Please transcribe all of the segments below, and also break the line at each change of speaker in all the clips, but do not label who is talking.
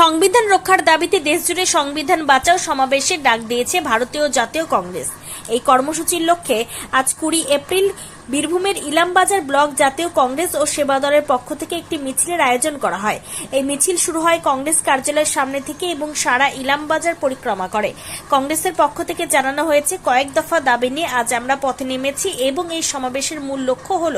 সংবিধান রক্ষার দাবিতে দেশজুড়ে সংবিধান বাঁচাও সমাবেশের ডাক দিয়েছে ভারতীয় জাতীয় কংগ্রেস। এই কর্মসূচির লক্ষ্যে আজ কুড়ি এপ্রিল বীরভূমের ইলামবাজার ব্লক জাতীয় কংগ্রেস ও সেবা দলের পক্ষ থেকে একটি মিছিলের আয়োজন করা হয়। এই মিছিল শুরু হয় কংগ্রেস কার্যালয়ের সামনে থেকে এবং সারা ইলামবাজার পরিক্রমা করে। কংগ্রেসের পক্ষ থেকে জানানো হয়েছে, কয়েক দফা দাবি নিয়ে আজ আমরা পথে নেমেছি এবং এই সমাবেশের মূল লক্ষ্য হল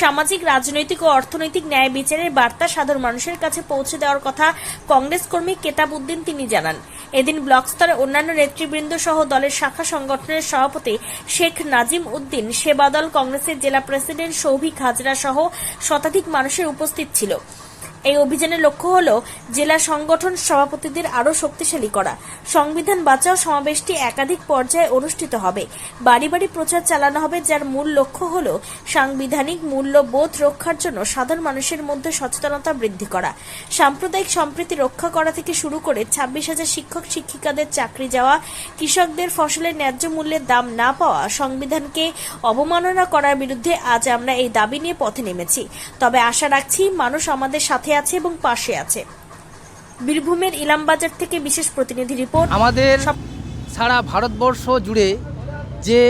সামাজিক, রাজনৈতিক ও অর্থনৈতিক ন্যায় বিচারের বার্তা সাধারণ মানুষের কাছে পৌঁছে দেওয়ার কথা কংগ্রেস কর্মী কেতাব উদ্দিন তিনি জানান। এদিন ব্লক স্তরে অন্যান্য নেতৃবৃন্দ সহ দলের শাখা সংগঠনের সভাপতি শেখ নাজিম উদ্দিন, সেবা দল জেলা প্রেসিডেন্ট সৌভিক হাজরা সহ শতাধিক মানুষের উপস্থিত ছিল। এই অভিযানের লক্ষ্য হল জেলা সংগঠন সভাপতিদের আরও শক্তিশালী করা। সংবিধান বাঁচাও সমাবেশটি একাধিক পর্যায়ে অনুষ্ঠিত হবে। বাড়ি বাড়ি প্রচার চালানো হবে, যার মূল লক্ষ্য হল সাংবিধানিক মূল্যবোধ রক্ষার জন্য সাধারণ মানুষের মধ্যে সচেতনতা বৃদ্ধি করা। সাম্প্রদায়িক সম্প্রীতি রক্ষা করা থেকে শুরু করে ছাব্বিশ হাজার শিক্ষক, শিক্ষিকাদের চাকরি যাওয়া, কৃষকদের ফসলের ন্যায্য মূল্যের দাম না পাওয়া, সংবিধানকে অবমাননা করার বিরুদ্ধে আজ আমরা এই দাবি নিয়ে পথে নেমেছি। তবে আশা রাখছি মানুষ আমাদের সাথে আছে এবং পাশে আছে। বীরভূমের ইলামবাজার থেকে বিশেষ প্রতিনিধি রিপোর্ট।
আমাদের সারা ভারতবর্ষ জুড়ে যে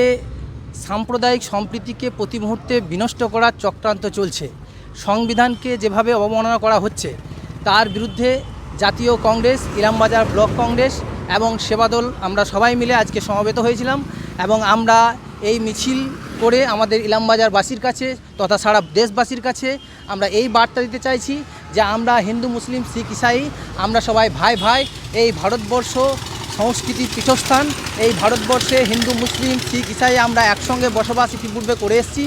সাম্প্রদায়িক সম্প্রীতিকে প্রতি মুহূর্তে বিনষ্ট করার চক্রান্ত চলছে সংবিধানকে যেভাবে অবমাননা করা হচ্ছে তার বিরুদ্ধে জাতীয় কংগ্রেস ইলামবাজার ব্লক কংগ্রেস এবং সেবাদল আমরা সবাই মিলে আজকে সমবেত হয়েছিলাম এবং আমরা এই মিছিল করে আমাদের ইলামবাজারবাসীর কাছে তথা সারা দেশবাসীর কাছে আমরা এই বার্তা দিতে চাইছি যে আমরা হিন্দু, মুসলিম, শিখ, ইসাই, আমরা সবাই ভাই ভাই এই ভারতবর্ষ সংস্কৃতির পীঠস্থান, এই ভারতবর্ষে হিন্দু, মুসলিম, শিখ, ইসাই আমরা একসঙ্গে বসবাস ইতিপূর্বে করে এসেছি,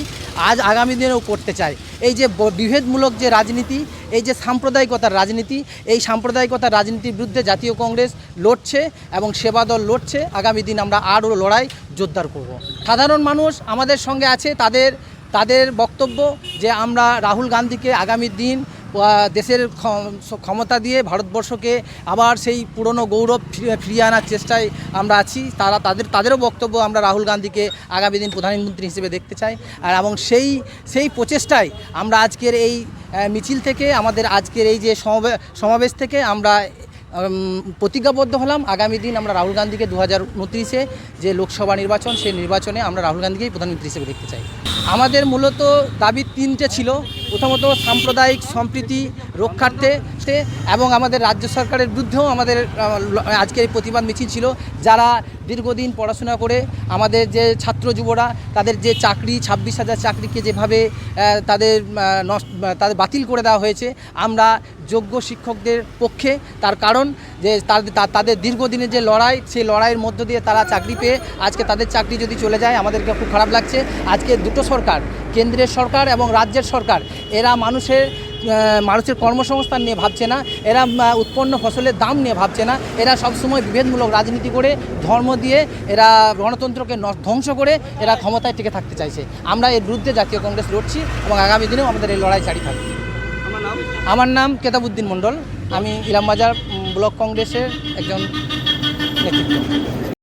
আজ আগামী দিনেও করতে চাই। এই যে বিভেদমূলক যে রাজনীতি এই যে সাম্প্রদায়িকতার রাজনীতি, এই সাম্প্রদায়িকতার রাজনীতির বিরুদ্ধে জাতীয় কংগ্রেস লড়ছে এবং সেবা দল লড়ছে, আগামী দিন আমরা আরও লড়াই জোরদার করব। সাধারণ মানুষ আমাদের সঙ্গে আছে, তাদের তাদের বক্তব্য যে আমরা রাহুল গান্ধীকে আগামী দিন দেশের ক্ষ- ক্ষমতা দিয়ে ভারতবর্ষকে আবার সেই পুরনো গৌরব ফিরিয়ে আনার চেষ্টায় আমরা আছি। তারা তাদের, তাদেরও বক্তব্য আমরা রাহুল গান্ধীকে আগামী দিন প্রধানমন্ত্রী হিসেবে দেখতে চাই। আর এবং সেই সেই প্রচেষ্টায় আমরা আজকের এই মিছিল থেকে, আমাদের আজকের এই যে সমাবে- সমাবেশ থেকে আমরা প্রতিজ্ঞাবদ্ধ হলাম। আগামী দিন আমরা রাহুল গান্ধীকে দু হাজার উনত্রিশে যে লোকসভা নির্বাচন, সেই নির্বাচনে আমরা রাহুল গান্ধীকেই প্রধানমন্ত্রী হিসেবে দেখতে চাই। আমাদের মূলত দাবি তিনটে ছিল। প্রথমত সাম্প্রদায়িক সম্প্রীতি রক্ষার্থে এবং আমাদের রাজ্য সরকারের বিরুদ্ধেও আমাদের আজকের এই প্রতিবাদ মিছিল ছিল, যারা দীর্ঘদিন পড়াশোনা করে আমাদের যে ছাত্র যুবরা, তাদের যে চাকরি, ছাব্বিশ হাজার চাকরিকে যেভাবে তাদের তাদের বাতিল করে দেওয়া হয়েছে, আমরা যোগ্য শিক্ষকদের পক্ষে, তার কারণ যে তাদের দীর্ঘদিনের যে লড়াই, সেই লড়াইয়ের মধ্য দিয়ে তারা চাকরি পেয়ে আজকে তাদের চাকরি যদি চলে যায়, আমাদেরকে খুব খারাপ লাগছে। আজকে দুটো সরকার কেন্দ্রের সরকার এবং রাজ্যের সরকার এরা মানুষের মানুষের কর্মসংস্থান নিয়ে ভাবছে না এরা উৎপন্ন ফসলের দাম নিয়ে ভাবছে না এরা সবসময় বিভেদমূলক রাজনীতি করে ধর্ম দিয়ে এরা গণতন্ত্রকে ধ্বংস করে এরা ক্ষমতায় টিকে থাকতে চাইছে। আমরা এর বিরুদ্ধে জাতীয় কংগ্রেস লড়ছি এবং আগামী দিনেও আমাদের এই লড়াই জারি থাকবে। আমার নাম? কেতাবুদ্দিন মণ্ডল। আমি ইলামবাজার ব্লক কংগ্রেসের একজন নেতৃত্ব।